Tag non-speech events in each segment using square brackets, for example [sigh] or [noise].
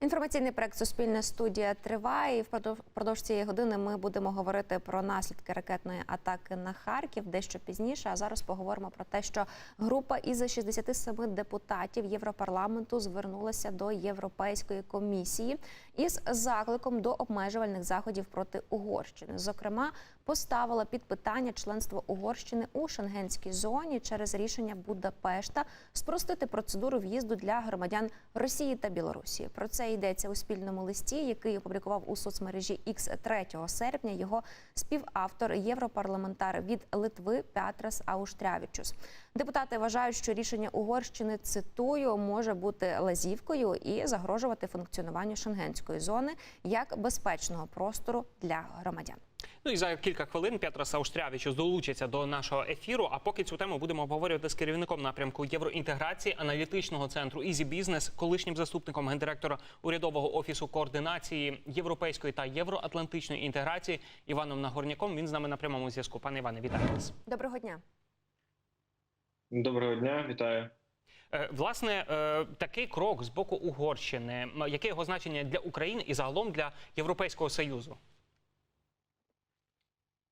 Інформаційний проект Суспільна студія триває. І впродов- впродовж цієї години ми будемо говорити про наслідки ракетної атаки на Харків дещо пізніше. А зараз поговоримо про те, що група із 67 депутатів Європарламенту звернулася до Європейської комісії із закликом до обмежувальних заходів проти Угорщини. Зокрема, поставила під питання членство Угорщини у шенгенській зоні через рішення Будапешта спростити процедуру в'їзду для громадян Росії та Білорусі. Про це йдеться у спільному листі, який опублікував у соцмережі X 3 серпня його співавтор європарламентар від Литви Петрас Ауштрявічус. Депутати вважають, що рішення Угорщини цитую може бути лазівкою і загрожувати функціонуванню шенгенської зони як безпечного простору для громадян. Ну і за кілька хвилин Петрос Ауштрявічус долучиться до нашого ефіру. А поки цю тему будемо обговорювати з керівником напрямку євроінтеграції аналітичного центру Ізі Бізнес, колишнім заступником гендиректора урядового офісу координації європейської та євроатлантичної інтеграції Іваном Нагорняком. Він з нами на прямому зв'язку. Пане Іване, вітаю вас. Доброго дня. Доброго дня, вітаю. Е, Власне, е, такий крок з боку Угорщини. Яке його значення для України і загалом для Європейського союзу?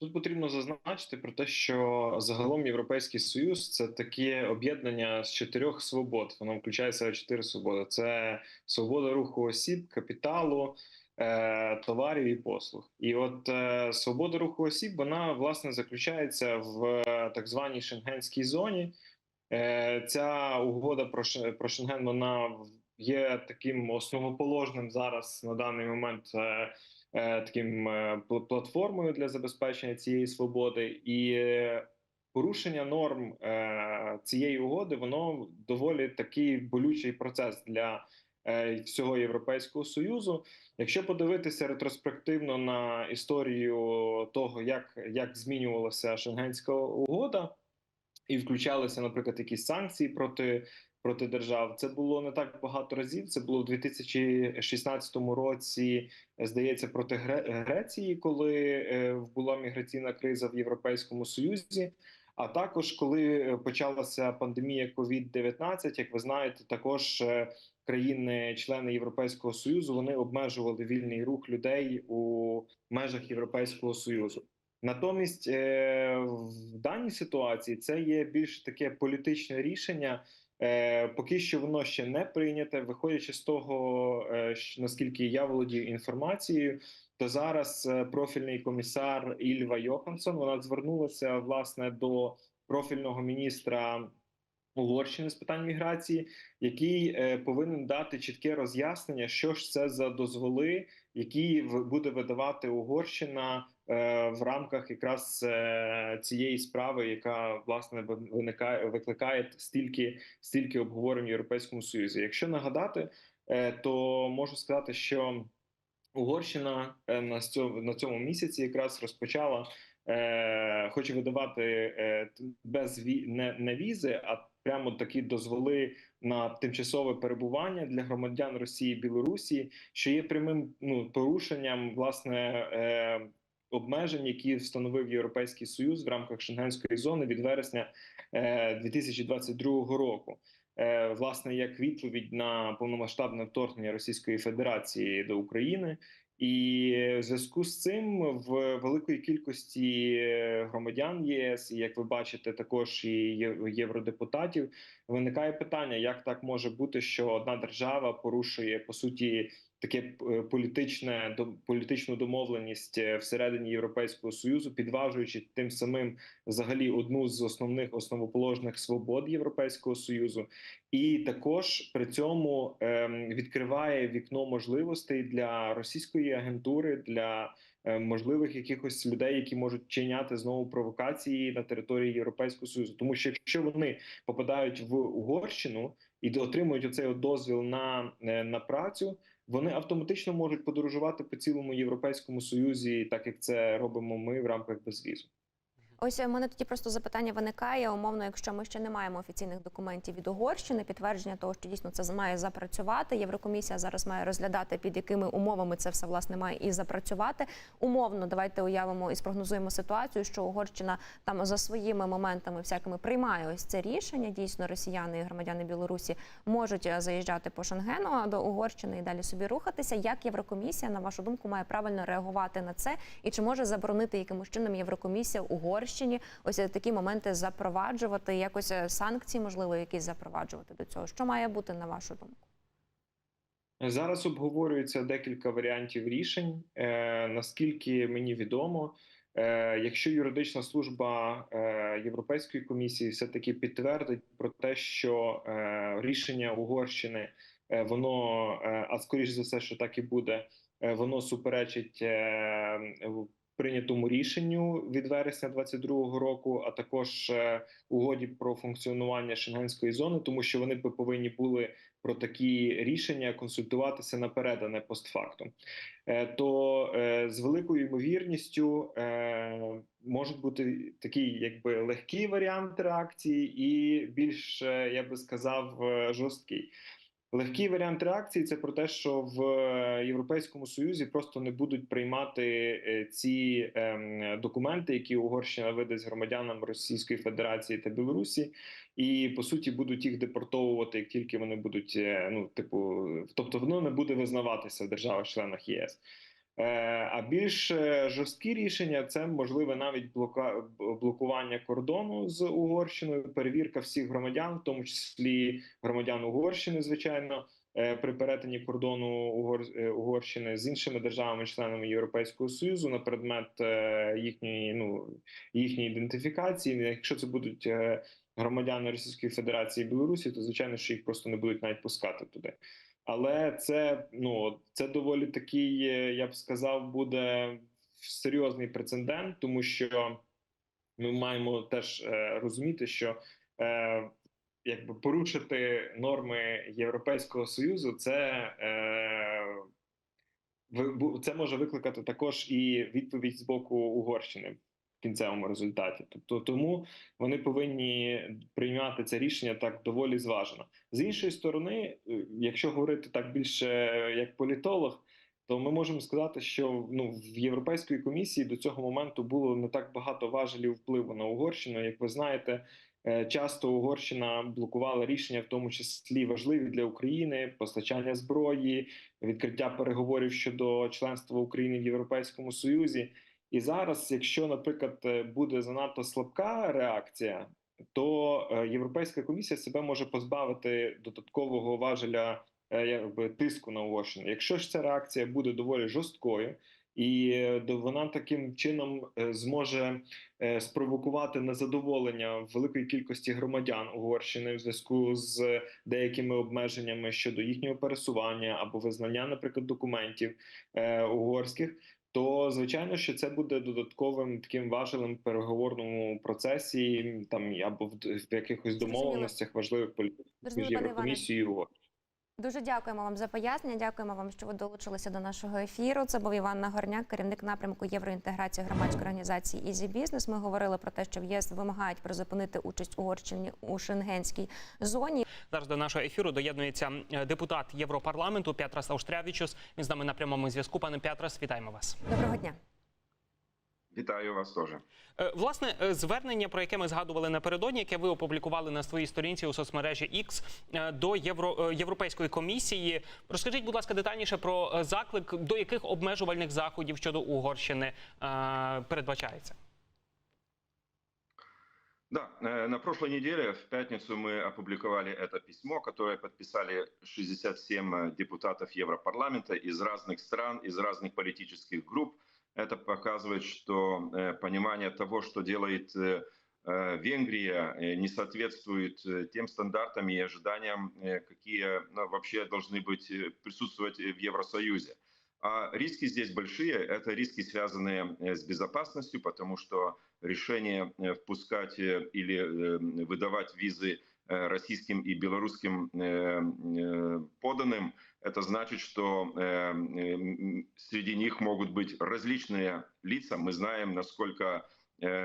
Тут потрібно зазначити про те, що загалом Європейський Союз це таке об'єднання з чотирьох свобод. Воно включає себе чотири свободи: це свобода руху осіб, капіталу, е, товарів і послуг. І от свобода руху осіб вона власне заключається в так званій шенгенській зоні. Е, ця угода про Ше- про Шенген вона є таким основоположним зараз на даний момент. е, е, таким платформою для забезпечення цієї свободи, і порушення норм цієї угоди воно доволі такий болючий процес для всього Європейського союзу. Якщо подивитися ретроспективно на історію того, як, як змінювалася Шенгенська угода, і включалися, наприклад, якісь санкції проти. Проти держав це було не так багато разів. Це було в 2016 році здається, проти Гре- Греції, коли е, була міграційна криза в Європейському Союзі. А також коли е, почалася пандемія COVID-19, як ви знаєте, також е, країни-члени Європейського союзу вони обмежували вільний рух людей у межах Європейського союзу. Натомість е, в даній ситуації це є більш таке політичне рішення. Е, Поки що воно ще не прийняте. Виходячи з того, е, що- наскільки я володію інформацією, то зараз профільний комісар Ільва Йоханссон вона звернулася власне до профільного міністра Угорщини з питань міграції, який е, повинен дати чітке роз'яснення, що ж це за дозволи, які в- буде видавати Угорщина е, в рамках якраз е, цієї справи, яка власне виникає викликає стільки стільки обговорень в Європейському Союзі. Якщо нагадати, е, то можу сказати, що Угорщина е, на цьому на цьому місяці якраз розпочала, е, хоче видавати е, без ві не, не візи, а прямо такі дозволи на тимчасове перебування для громадян Росії і Білорусі, що є прямим ну порушенням власне. Е, Обмежень, які встановив Європейський Союз в рамках Шенгенської зони від вересня е, 2022 року, е, власне, як відповідь на повномасштабне вторгнення Російської Федерації до України, і в зв'язку з цим в великої кількості громадян єС, і як ви бачите, також і євродепутатів, виникає питання, як так може бути, що одна держава порушує по суті таке е, політичне до політичну домовленість е, всередині Європейського союзу, підважуючи тим самим взагалі одну з основних основоположних свобод Європейського союзу, і також при цьому ем, відкриває вікно можливостей для російської агентури для е, можливих якихось людей, які можуть чиняти знову провокації на території Європейського союзу. Тому що якщо вони попадають в Угорщину і отримують оцей дозвіл на, на працю, вони автоматично можуть подорожувати по цілому європейському союзі, так як це робимо ми в рамках безвізу. Ось у мене тоді просто запитання виникає. Умовно, якщо ми ще не маємо офіційних документів від Угорщини, підтвердження того, що дійсно це має запрацювати. Єврокомісія зараз має розглядати, під якими умовами це все власне має і запрацювати. Умовно, давайте уявимо і спрогнозуємо ситуацію, що Угорщина там за своїми моментами всякими приймає ось це рішення. Дійсно, росіяни і громадяни Білорусі можуть е, заїжджати по Шенгену до Угорщини і далі собі рухатися. Як Єврокомісія, на вашу думку, має правильно реагувати на це, і чи може заборонити якимось чином Єврокомісія Угорщині ось е, такі моменти запроваджувати, якось е, санкції, можливо, якісь запроваджувати до цього? Що має бути на вашу думку? Зараз обговорюється декілька варіантів рішень. Е, наскільки мені відомо, е, якщо юридична служба е, Європейської комісії все таки підтвердить про те, що е, рішення Угорщини е, воно, е, а скоріш за все, що так і буде, е, воно суперечить е, прийнятому рішенню від вересня 2022 року, а також е, угоді про функціонування шенгенської зони, тому що вони би повинні були про такі рішення консультуватися наперед, а не постфактум. Е, То е, з великою ймовірністю можуть бути такий, якби легкий варіант реакції, і більш я би сказав жорсткий. Легкий варіант реакції це про те, що в е, Європейському Союзі просто не будуть приймати е, ці ем, документи, які Угорщина видасть громадянам Російської Федерації та Білорусі, і по суті будуть їх депортовувати, як тільки вони будуть, е, ну типу, тобто воно не буде визнаватися в державах-членах ЄС. Е, А більш е, жорсткі рішення це можливе навіть блокування кордону з Угорщиною, перевірка всіх громадян, в тому числі громадян Угорщини, звичайно, е, при перетині кордону Угор... Угорщини з іншими державами-членами Європейського союзу на предмет їхньої ну їхньої ідентифікації. Якщо це будуть громадяни Російської Федерації і Білорусі, то звичайно, що їх просто не будуть навіть пускати туди. Але це ну це доволі такий, е, я б сказав, буде серйозний прецедент, тому що ми маємо теж е, розуміти, що е, якби порушити норми Європейського союзу, це, е, це може викликати також і відповідь з боку Угорщини кінцевому результаті. Тобто тому вони повинні приймати це рішення так доволі зважено. З іншої сторони, е, якщо говорити так більше е, як політолог, то ми можемо сказати, що ну в Європейської комісії до цього моменту було не так багато важелів впливу на Угорщину. Як ви знаєте, е, часто Угорщина блокувала рішення, в тому числі важливі для України, постачання зброї, відкриття переговорів щодо членства України в Європейському Союзі. І зараз, якщо, наприклад, е, буде занадто слабка реакція, то е, Європейська комісія себе може позбавити додаткового важеля е, якби тиску на Угорщину. Якщо ж ця реакція буде доволі жорсткою, і вона таким чином зможе спровокувати незадоволення великої кількості громадян Угорщини в зв'язку з деякими обмеженнями щодо їхнього пересування або визнання, наприклад, документів угорських. То звичайно, що це буде додатковим таким важелем переговорному процесі, там або в, в якихось домовленостях важливих політичних між. Єврокомісією. Дуже дякуємо вам за пояснення. Дякуємо вам, що ви долучилися до нашого ефіру. Це був Іван Нагорняк, керівник напрямку євроінтеграції громадської організації «Ізі Бізнес». Ми говорили про те, що в ЄС вимагають призупинити участь Угорщини у шенгенській зоні. Зараз до нашого ефіру доєднується е, депутат Європарламенту П'ятрас Ауштрявічус. Він з нами на прямому зв'язку. Пане П'ятрас, вітаємо вас. Доброго дня. Вітаю вас теж. Е, Власне, е, звернення, про яке ми згадували напередодні, яке ви опублікували на своїй сторінці у соцмережі X е, до Євро, е, Європейської комісії. Розкажіть, будь ласка, детальніше про е, заклик, до яких обмежувальних заходів щодо Угорщини е, передбачається. Да, э, на прошлой неделе, в пятницу, мы опубликовали это письмо, которое подписали 67 депутатов Европарламента из разных стран, из разных политических групп. Это показывает, что э, понимание того, что делает э, э, Венгрия, не соответствует тем стандартам и ожиданиям, какие ну, вообще должны быть присутствовать в Евросоюзе. А риски здесь большие. Это риски, связанные с безопасностью, потому что решение впускать или выдавать визы российским и белорусским поданным, это значит, что э, м, среди них могут быть различные лица. Мы знаем, насколько э,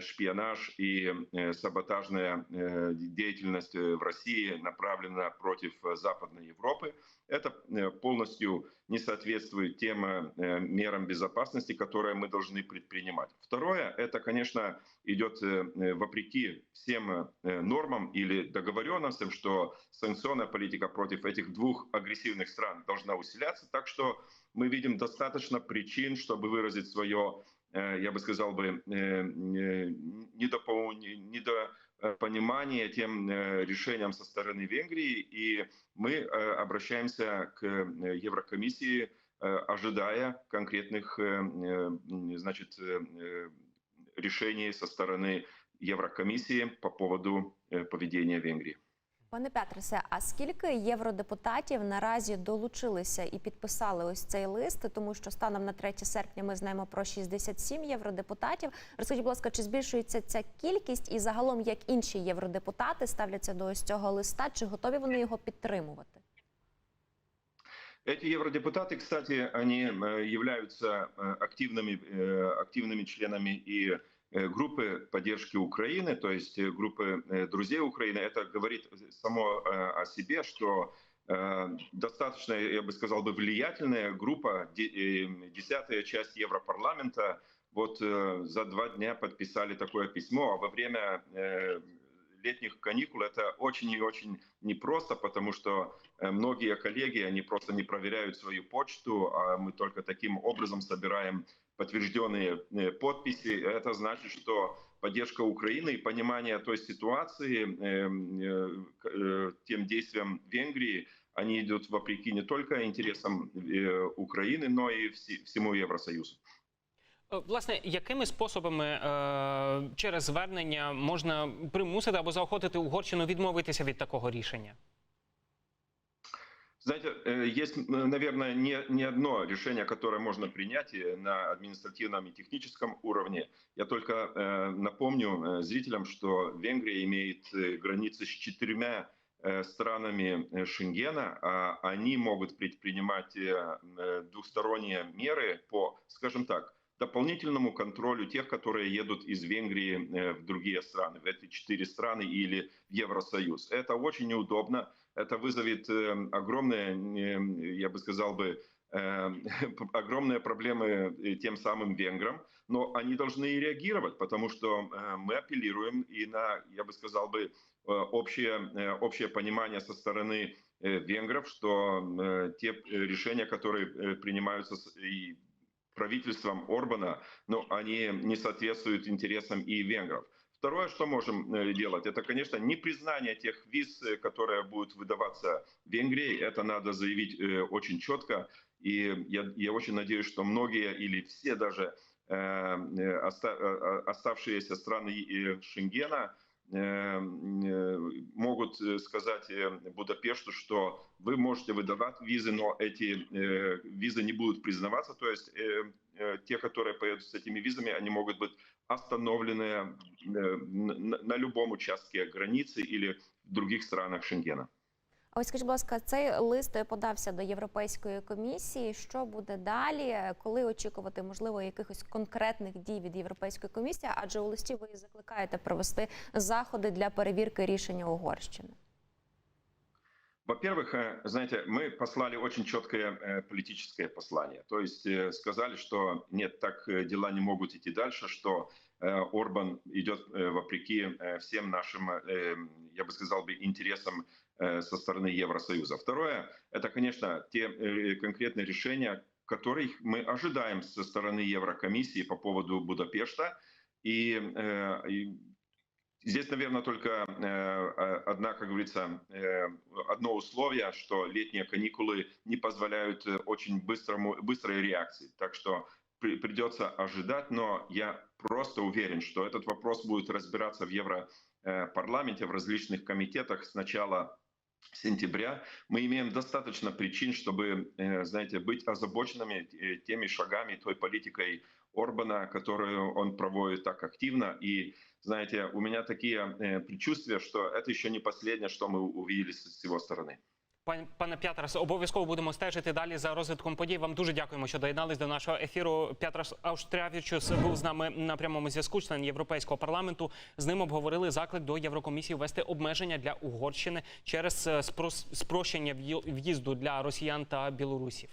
шпионаж и э, саботажная э, деятельность э, в России направлена против э, Западной Европы. Это э, полностью не соответствует тем э, мерам безопасности, которые мы должны предпринимать. Второе, это, конечно, идет э, э, вопреки всем э, нормам или договоренностям, что санкционная политика против этих двух агрессивных стран должна усиляться. Так что мы видим достаточно причин, чтобы выразить свое, э, я бы сказал бы, э, э, недопонимание тем э, решениям со стороны Венгрии. И мы э, обращаемся к э, Еврокомиссии, э, ожидая конкретных э, э, значит, э, э, решений со стороны Еврокомиссии по поводу э, поведения Венгрии. Пане Петрисе, а скільки євродепутатів наразі долучилися і підписали ось цей лист? Тому що станом на 3 серпня ми знаємо про 67 євродепутатів. Розкажіть, будь ласка, чи збільшується ця кількість, і загалом як інші євродепутати ставляться до ось цього листа? Чи готові вони його підтримувати? Эти евродепутаты, кстати, они э, являются э, активными, э, активными членами и э, группы поддержки Украины, то есть э, группы э, друзей Украины. Это говорит само э, о себе, что э, достаточно, я бы сказал бы, влиятельная группа, де- э, десятая часть Европарламента, вот э, за два дня подписали такое письмо, а во время э, летних каникул это очень и очень непросто, потому что э, многие коллеги, они просто не проверяют свою почту, а мы только таким образом собираем подтвержденные э, подписи. Это значит, что поддержка Украины и понимание той ситуации, э, э, к- э, тем действиям Венгрии, они идут вопреки не только интересам э, Украины, но и все- всему Евросоюзу. Е, Власне, якими способами е, через звернення можна примусити або заохотити Угорщину відмовитися від такого рішення? Знаете, э, есть, м, наверное, не, не одно решение, которое можно принять э, на административном и техническом уровне. Я только э, напомню э, зрителям, что Венгрия имеет э, границы с четырьмя э, странами э, Шенгена, а они могут предпринимать э, э, двусторонние меры по, скажем так, дополнительному контролю тех, которые едут из Венгрии э, в другие страны, в эти четыре страны или в Евросоюз. Это очень неудобно, это вызовет э, огромные, э, я бы сказал бы, э, [laughs] огромные проблемы тем самым венграм, но они должны реагировать, потому что э, мы апеллируем и на, я бы сказал бы, э, общее, э, общее понимание со стороны венгров, что те решения, которые принимаются и правительством Орбана, но они не соответствуют интересам и венгров. Второе, что можем э, делать, это, конечно, непризнание тех виз, э, которые будут выдаваться Венгрии. Это надо заявить э, очень четко. И я, я очень надеюсь, что многие или все даже оста- оставшиеся страны Шенгена могут сказать Будапешту, что вы можете выдавать визы, но эти визы не будут признаваться. То есть те, которые поедут с этими визами, они могут быть остановлены э, на, на любом участке границы или в других странах Шенгена. А ось скажіть, будь ласка, цей лист подався до Європейської комісії. Що буде далі? Коли очікувати можливо якихось конкретних дій від Європейської комісії? Адже у листі ви закликаєте провести заходи для перевірки рішення Угорщини. Во-первых, э, знаете, мы послали очень четкое э, политическое послание. То есть э, сказали, что нет, так дела не могут идти дальше, что Орбан идет вопреки всем нашим, я бы сказал бы, интересам со стороны Евросоюза. Второе, это, конечно, те конкретные решения, которых мы ожидаем со стороны Еврокомиссии по поводу Будапешта. И, и Здесь, наверное, только э, э, одна, как говорится, э, одно условие, что летние каникулы не позволяют очень быстрому, быстрой реакции. Так что при- придется ожидать, но я просто уверен, что этот вопрос будет разбираться в Европарламенте, в различных комитетах с начала сентября. Мы имеем достаточно причин, чтобы, э, знаете, быть озабоченными э, теми шагами, той политикой Орбана, которую он проводит так активно. И, знаете, у меня такие э, предчувствия, что это еще не последнее, что мы увидели с его стороны. Пан- Пане П'ятрас, обов'язково будемо стежити далі за розвитком подій. Вам дуже дякуємо, що доєднались до нашого ефіру. П'ятрас Ауштрявічус був з нами на прямому зв'язку, член Європейського парламенту. З ним обговорили заклик до Єврокомісії ввести обмеження для Угорщини через е, спрощення в'їзду для росіян та білорусів.